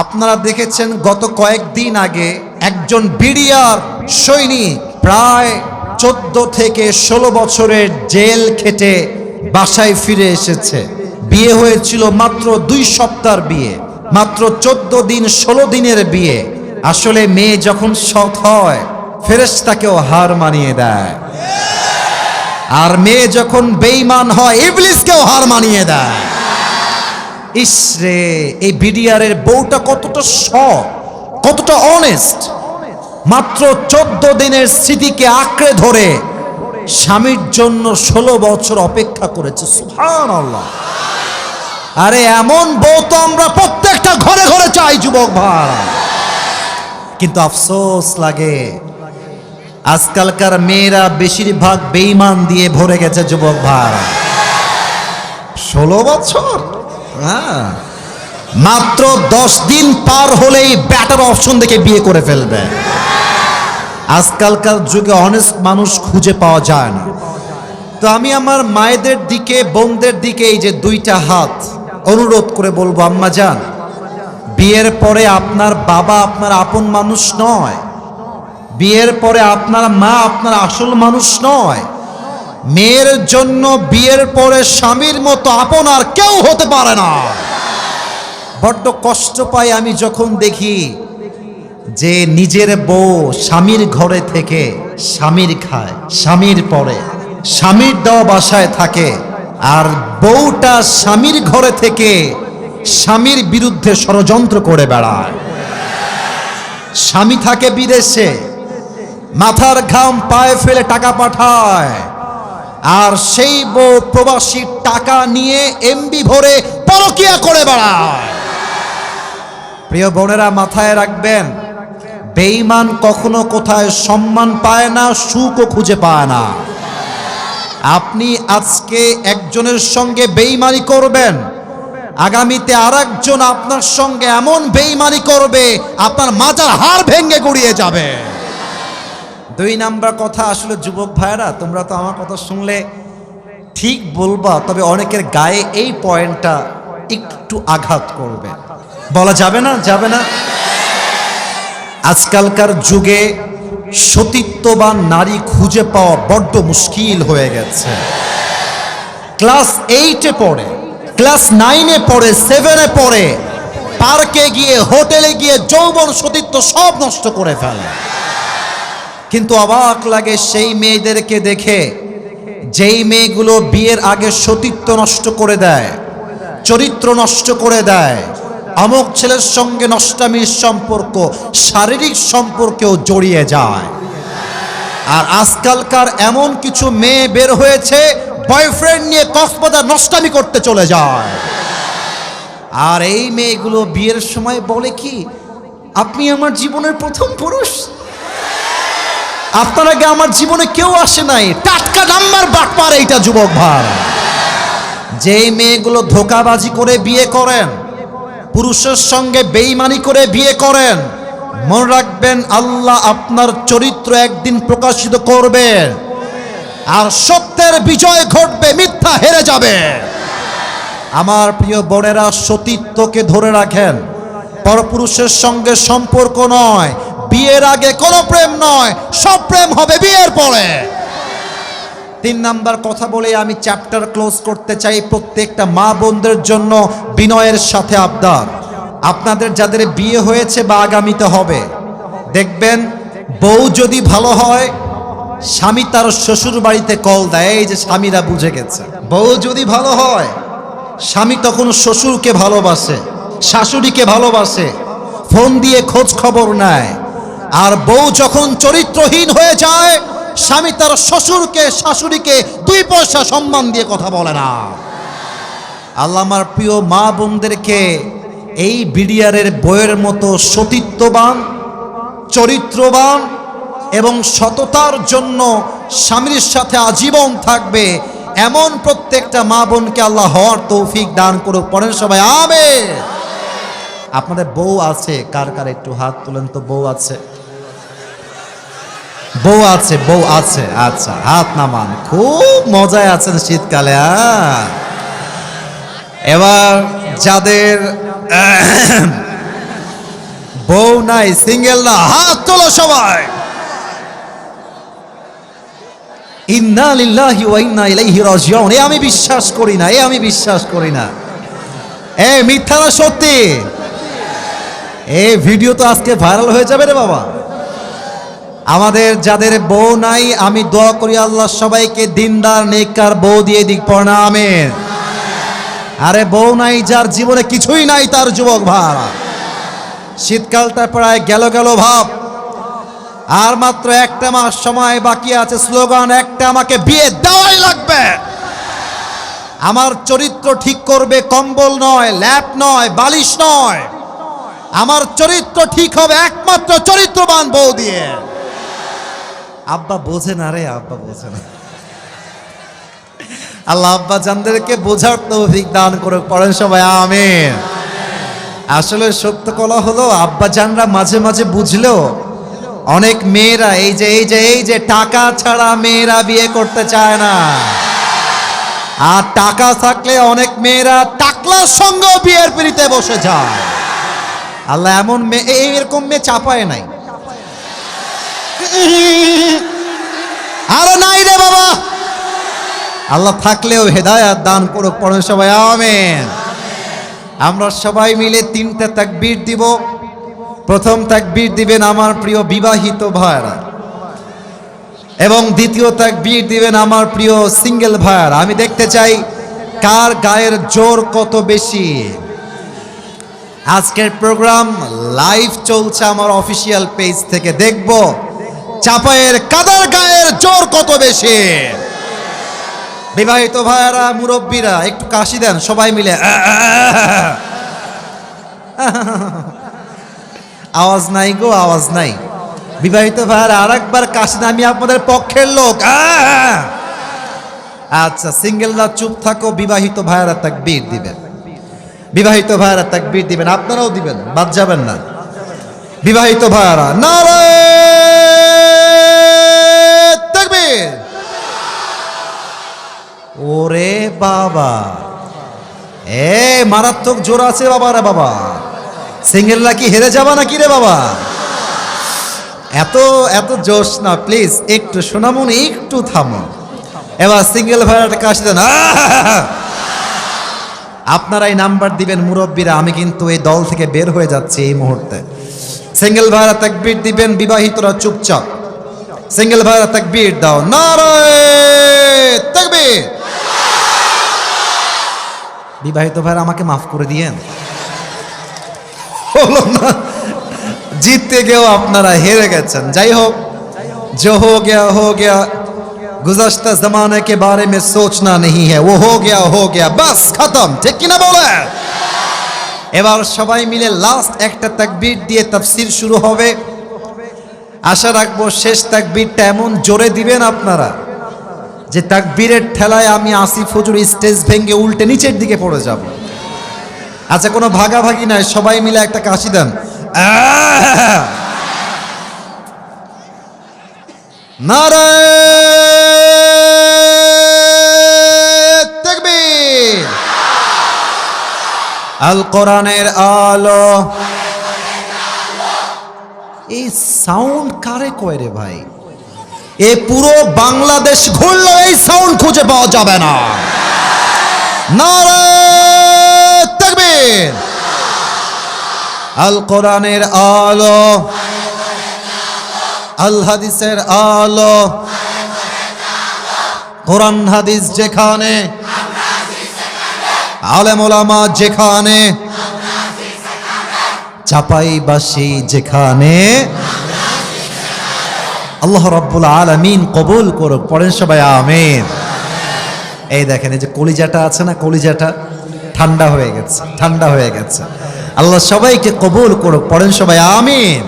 আপনারা দেখেছেন গত কয়েকদিন আগে একজন বিডিআর সৈনিক প্রায় চোদ্দ থেকে ষোলো বছরের জেল খেটে বাসায় ফিরে এসেছে। বিয়ে হয়েছিল মাত্র দুই সপ্তাহ বিয়ে, মাত্র চোদ্দ দিন, ষোলো দিনের বিয়ে। আসলে মেয়ে যখন সৎ হয়, ফেরেশতাকেও হার মানিয়ে দেয়। আর মেয়ে যখন বেইমান হয়, ইবলিসকেও হার মানিয়ে দেয়। ইসরে, এই বিডিআরের বউটা কতটা সৎ, কতটা অনেস্ট মাত্র চোদ্দ দিনের স্মৃতিকে আঁকড়ে ধরে স্বামীর জন্য ষোলো বছর অপেক্ষা করেছে সুহান আল্লাহ আরে, এমন বউ তো আমরা প্রত্যেকটা ঘরে ঘরে চাই, যুবক ভাই কিন্তু আফসোস লাগে, আজকালকার মেয়েরা বেশিরভাগ বেইমান দিয়ে ভরে গেছে, যুবক ভাই ষোলো বছর? মাত্র দশ দিন পার হলেই ব্যাটার অপশন দেখে বিয়ে করে ফেলবে। আজকালকার যুগে অনেস্ট মানুষ খুঁজে পাওয়া যায় না। তো আমি আমার মায়েদের দিকে, বোনদের দিকে এই যে দুইটা হাত অনুরোধ করে বলব, আম্মা যান, বিয়ের পরে আপনার বাবা আপনার আপন মানুষ নয়। বিয়ের পরে আপনার মা আপনার আসল মানুষ নয়। মেয়ের জন্য বিয়ের পরে স্বামীর মতো আপন আর কেউ হতে পারে না। বড্ড কষ্ট পাই আমি যখন দেখি যে নিজের বউ স্বামীর ঘরে থেকে স্বামীর খায়, স্বামীর পরে। স্বামীর দেওয়া বাসায় থাকে আর বউটা স্বামীর ঘরে থেকে স্বামীর বিরুদ্ধে ষড়যন্ত্র করে বেড়ায়। স্বামী থাকে বিদেশে, মাথার ঘাম পায়ে ফেলে টাকা পাঠায়। আর সেই বউ প্রবাসী টাকা নিয়ে এমবি ভরে পরকিয়া করে বেড়ায়। প্রিয় বোনেরা মাথায় রাখবেন, বেঈমান কখনো কোথায় সম্মান পায় না, সুখও খুঁজে পায় না। আপনি আজকে একজনের সঙ্গে বেইমানি করবেন, আগামীতে আর একজন আপনার সঙ্গে এমন বেইমানি করবে, আপনার মাজার হাড় ভেঙে গুড়িয়ে যাবে। দুই নাম্বার কথা আসলে, যুবক ভাইরা তোমরা তো আমার কথা শুনলে ঠিক বলবা, তবে অনেকের গায়ে এই পয়েন্টটা একটু আঘাত করবে। বলা যাবে না? যাবে না? আজকালকার যুগে সতীত্ববান নারী খুঁজে পাওয়া বড্ড মুশকিল হয়ে গেছে। ক্লাস এইটে পড়ে, ক্লাস নাইনে পড়ে সেভেনে পড়ে, পার্কে গিয়ে, হোটেলে গিয়ে যৌবন সতীত্ব সব নষ্ট করে ফেলে। কিন্তু অবাক লাগে সেই মেয়েদেরকে দেখে। যেই মেয়েগুলো বিয়ের আগে সতীত্ব নষ্ট করে দেয়, চরিত্র নষ্ট করে দেয় অমুক ছেলের সঙ্গে নষ্টামির সম্পর্ক, শারীরিক সম্পর্কেও জড়িয়ে যায়। আর আজকালকার এমন কিছু মেয়ে বের হয়েছে বয়ফ্রেন্ড নিয়ে কক্সবাজার নষ্টামি করতে চলে যায়। আর এই মেয়েগুলো বিয়ের সময় বলে কি, আপনি আমার জীবনের প্রথম পুরুষ? আপনার আগে আমার জীবনে কেউ আসে নাই। টাটকা নাম্বার বাটপার এইটা যুবক ভাই। যেই মেয়েগুলো ধোকাবাজি করে বিয়ে করেন, পুরুষের সঙ্গে বেইমানি করে বিয়ে করেন, মনে রাখবেন আল্লাহ আপনার চরিত্র একদিন প্রকাশিত করবেন আর সত্যের বিজয় ঘটবে, মিথ্যা হেরে যাবে। আমার প্রিয় বোনেরা, সতীত্বকে ধরে রাখেন। পরপুরুষের সঙ্গে সম্পর্ক নয় বিয়ের আগে কোনো প্রেম নয়, সব প্রেম হবে বিয়ের পরে। তিন নাম্বার কথা বলে আমি চ্যাপ্টার ক্লোজ করতে চাই প্রত্যেকটা মা বোনদের জন্য বিনয়ের সাথে আবদার। আপনাদের যাদের বিয়ে হয়েছে বা আগামীতে হবে, দেখবেন বউ যদি ভালো হয়, স্বামী তার শ্বশুর বাড়িতে কল দেয়, এই যে স্বামীরা বুঝে গেছে। বউ যদি ভালো হয়, স্বামী তখন শ্বশুরকে ভালোবাসে, শাশুড়িকে ভালোবাসে, ফোন দিয়ে খোঁজ খবর নেয়। আর বউ যখন চরিত্রহীন হয়ে যায়, স্বামী তার শ্বশুরকে, শাশুড়িকে দুই পয়সা সম্মান দিয়ে কথা বলে না। আল্লাহ আমার প্রিয় মা বোনদেরকে, এই বিডিআরের বইয়ের মতো সতীত্ববান, চরিত্রবান এবং সততার জন্য স্বামীর সাথে আজীবন থাকবে এমন প্রত্যেকটা মা বোনকে আল্লাহ হওয়ার তৌফিক দান করুক। পড়েন সবাই আবে আপনাদের বউ আছে, কার কার একটু হাত তুলেন তো, বউ আছে। বউ আছে বউ আছে। আচ্ছা হাত নামান। খুব মজায় আছেন শীতকালে এবার যাদের, বউ নাই, সিঙ্গেল না, হাত তোলো সবাই। এ আমি বিশ্বাস করি না, এ আমি বিশ্বাস করি না। এ মিথ্যা সত্যি। এই ভিডিও তো আজকে ভাইরাল হয়ে যাবে রে বাবা। আমাদের যাদের বউ নাই, আমি দোয়া করি আল্লাহ সবাইকে দিনদার, নেককার বউ দিয়ে দিক আমেন। আরে বউ নাই, যার জীবনে কিছুই নাই, তার যুবক ভাড়া শীতকালটা প্রায় গেল গেল ভাব। আর মাত্র একটা মাস সময় বাকি আছে, স্লোগান, একটা আমাকে বিয়ে দেওয়াই লাগবে। আমার চরিত্র ঠিক করবে, কম্বল নয়, ল্যাপ নয়, বালিশ নয়। আমার চরিত্র ঠিক হবে, একমাত্র চরিত্রবান বউ দিয়ে। আব্বা বোঝে না রে, আব্বা বোঝে না। আল্লাহ আব্বা জানদেরকে বোঝার তৌফিক দান করে পড়েন সবাই, আমিন। আসলে সত্য কলা হলো, আব্বা জানরা মাঝে মাঝে বুঝলেও অনেক মেয়েরা এই যে এই যে এই যে, টাকা ছাড়া মেয়েরা বিয়ে করতে চায় না। আর টাকা থাকলে অনেক মেয়েরা টাকলার সঙ্গেও বিয়ের পিড়িতে বসে যায়। আল্লাহ এমন মেয়ে এরকম মেয়ে চাপায় নাই। আরও নাই রে বাবা। আল্লাহ থাকলেও হেদায়াত দান করুক পড়েন সবাই, আমেন। আমরা সবাই মিলে তিনটা তাকবীর দিব। প্রথম তাকবীর দিবেন আমার প্রিয় বিবাহিত ভাইরা এবং দ্বিতীয় তাকবীর দিবেন আমার প্রিয় সিঙ্গেল ভাইরা আমি দেখতে চাই কার গায়ের জোর কত বেশি। আজকের প্রোগ্রাম লাইভ চলছে আমার অফিসিয়াল পেজ থেকে। দেখব চাপায়ের কাদার গায়ের জোর কত বেশি? বিবাহিত ভাইয়ারা, মুরব্বীরা, একটু কাশি দেন, সবাই মিলে। আওয়াজ নাই গো, আওয়াজ নাই। বিবাহিত ভাইয়ারা আর একবার কাশি আমি আপনাদের পক্ষের লোক। আচ্ছা সিঙ্গেলরা চুপ থাকো, বিবাহিত ভাইয়ারা তাক বীর দিবেন। বিবাহিত ভাইয়ারা তাক বীর দিবেন, আপনারাও দিবেন, বাদ যাবেন না। বিবাহিত ভাইয়ারা, নারায় ওরে বাবা। এ, মারাত্মক জোর আছে বাবা রে বাবা। সিঙ্গেলরা কি হেরে যাবা নাকি রে বাবা? এত এত জোশ না প্লিজ একটু শোনামুন একটু থামো। এবার সিঙ্গেল ভাড়াটা কাশি দেন, আহ! আপনারাই নাম্বার দিবেন মুরব্বীরা, আমি কিন্তু এই দল থেকে বের হয়ে যাচ্ছি এই মুহূর্তে। সিঙ্গেল ভাড়া তাকবীর দিবেন, বিবাহিতরা চুপচাপ। সিঙ্গেল ভাড়া তাকবীর দাও, নারায় তাকবীর! বিবাহিত ভাইরা আমাকে মাফ করে দিয়েন হলো না জিততে গিয়েও আপনারা হেরে গেছেন যাই হোক जो हो गया हो गया गुजश्ता जमाने के बारे में सोचना नहीं है वो हो गया हो गया बस खत्म ঠিক কিনা বলে এবার সবাই মিলে লাস্ট একটা তাকবীর দিয়ে তাফসীর শুরু হবে আশা রাখবো শেষ তাকবীরটা এমন জোরে দিবেন আপনারা যে তাকবীরের ঠেলায় আমি আসিফ হুজুর স্টেজ ভেঙে উল্টে নিচের দিকে পড়ে যাব। আচ্ছা কোনো ভাগাভাগি নাই, সবাই মিলে একটা কাশি দেন। আল কোরআনের আলো। এই সাউন্ড কারে কয় রে ভাই? এ পুরো বাংলাদেশ ঘুরলে এই সাউন্ড খুঁজে পাওয়া যাবে না। আল কোরআনের আলো, আল হাদিসের আলো, কোরআন হাদিস যেখানে, আলেম ওলামা যেখানে, চাপাইবাসী যেখানে আল্লাহ রব্বুল আলমিন কবুল করুক। পড়েন সবাই আমিন। এই দেখেন, এই যে কলিজাটা আছে না, কলিজাটা ঠান্ডা হয়ে গেছে, ঠান্ডা হয়ে গেছে। আল্লাহ সবাইকে কবুল করুক। পড়েন সবাই আমিন।